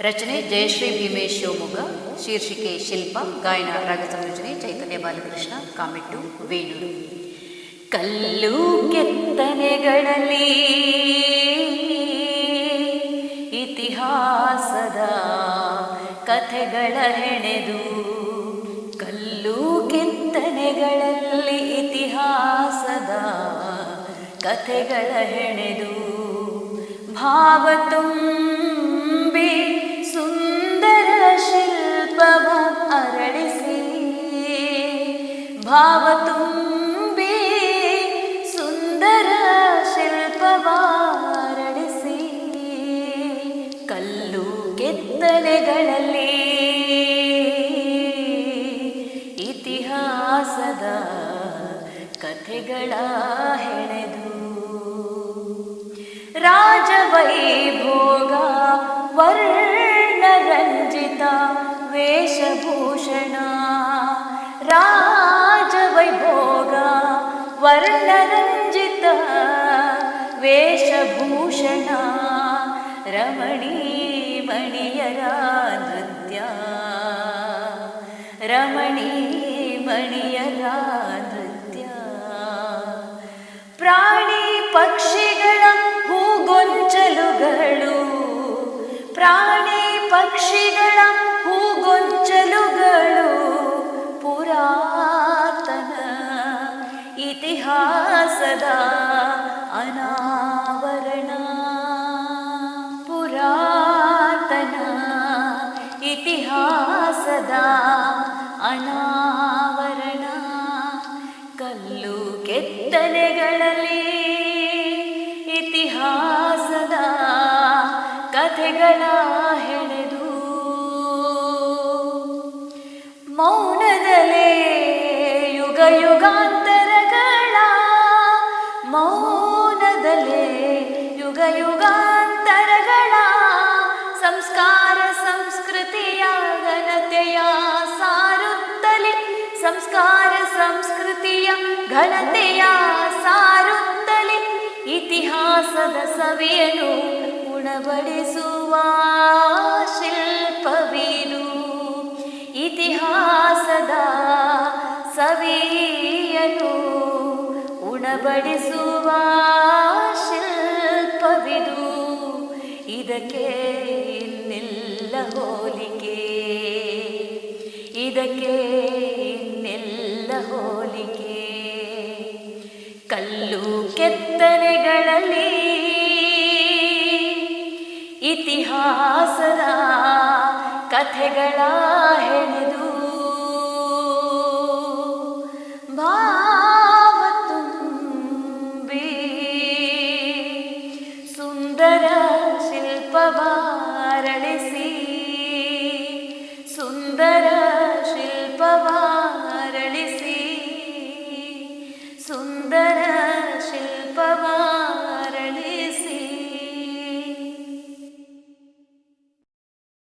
ರಚನೆ ಜಯಶ್ರೀ ಭೀಮೇಶ್ ಶಿವಮೊಗ್ಗ, ಶೀರ್ಷಿಕೆ ಶಿಲ್ಪ, ಗಾಯನ ರಾಗ ಸಂಯೋಜನೆ ಚೈತನ್ಯ ಬಾಲಕೃಷ್ಣ, ಕಾಮಿಟ್ಟು ವೇಣೂರು. ಕಲ್ಲು ಕೆತ್ತನೆಗಳಲ್ಲಿ ಇತಿಹಾಸದ ಕಥೆಗಳ ಹೆಣೆದು. ಕಲ್ಲು ಕೆತ್ತನೆಗಳಲ್ಲಿ ಇತಿಹಾಸದ ಕಥೆಗಳ ಹೆಣೆದು. ಭಾವ ತುಂಬಿ ಕೆತ್ತನೆಗಳಲ್ಲಿ ಇತಿಹಾಸದ ಕಥೆಗಳ ಹೆಣೆದು. ರಾಜವೈಭೋಗ ವರ್ಣರಂಜಿತ ವೇಷಭೂಷಣ. ರಾಜವೈಭೋಗ ವರ್ಣರಂಜಿತ ವೇಷಭೂಷಣ. ರಮಣೀ ಮಣಿಯರ ನೃತ್ಯ. ರಮಣಿ ಮಣಿಯರ ನೃತ್ಯ. ಪ್ರಾಣಿ ಪಕ್ಷಿಗಳ ಹೂಗೊಂಚಲುಗಳು. ಪ್ರಾಣಿ ಪಕ್ಷಿಗಳ ಹೂಗೊಂಚಲುಗಳು. ಪುರಾತನ ಇತಿಹಾಸದ ಅನಾವರಣ ಇತಿಹಾಸದ ಅನಾವರಣ ಕಲ್ಲು ಕೆತ್ತನೆಗಳಲ್ಲಿ ಇತಿಹಾಸದ ಕಥೆಗಳ ಹೆಣೆದು. ಮೌನದಲೇ ಯುಗ ಯುಗಾಂತರಗಳ ಮೌನದಲೇ ಯುಗ ಯುಗಾಂತರಗಳ ಸಂಸ್ಕಾರ ಘನತೆಯ ಸಾರುತ್ತಲೇ ಸಂಸ್ಕಾರ ಸಂಸ್ಕೃತಿಯ ಘನತೆಯ ಸಾರುತ್ತಲೇ ಇತಿಹಾಸದ ಸವಿಯನು ಉಣಬಡಿಸುವ ಶಿಲ್ಪವೀರು. ಇತಿಹಾಸದ ಸವಿಯನು ಉಣಬಡಿಸುವ ಶಿಲ್ಪವಿದು. ಇದಕ್ಕೆ ನಿಲ್ಲ ಹೋಲಿಕೆ ಇದಕ್ಕೆ ಇನ್ನೆಲ್ಲ ಹೋಲಿಕೆ? ಕಲ್ಲು ಕೆತ್ತನೆಗಳಲ್ಲಿ ಇತಿಹಾಸದ ಕಥೆಗಳ ಹೆಣೆದು